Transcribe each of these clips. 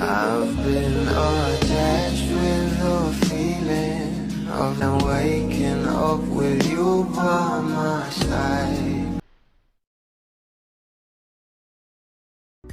I've been attached with the feeling of now waking up with you by my side.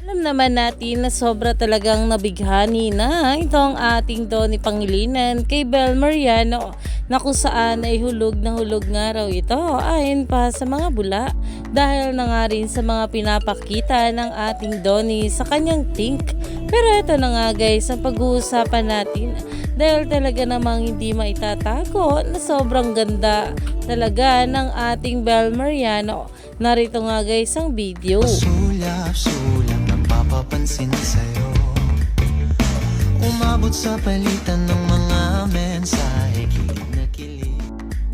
Alam naman natin na sobra talagang nabighani na itong ating Donny Pangilinan kay Bel Mariano na kung saan ay hulog na hulog nga raw ito ayon pa sa mga bula dahil na nga rin sa mga pinapakita ng ating Donny sa kanyang think. Pero ito na nga guys ang pag-uusapan natin dahil talaga namang hindi maitatago na sobrang ganda talaga ng ating Bel Mariano. Narito nga guys ang video. Sulap-sulap Napapapansin sa'yo Umabot sa palitan ng mga mensahe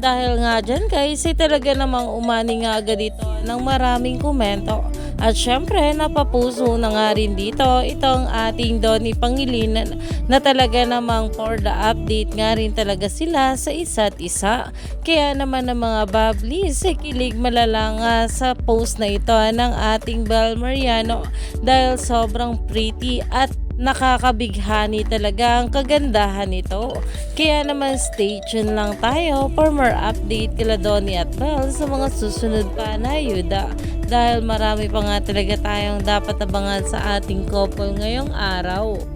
Dahil nga dyan guys, ay talaga namang umani nga agad dito ng maraming komento. At syempre, napapuso na nga rin dito itong ating Donny Pangilinan na talaga namang for the update nga rin talaga sila sa isa't isa. Kaya naman ng mga bablis, ay kilig malala nga sa post na ito ng ating Bel Mariano dahil sobrang pretty at nakakabighani talaga ang kagandahan nito. Kaya naman stay tuned lang tayo for more update kila Donnie at Belle sa mga susunod pa na ayuda. Dahil marami pa nga talaga tayong dapat abangan sa ating couple ngayong araw.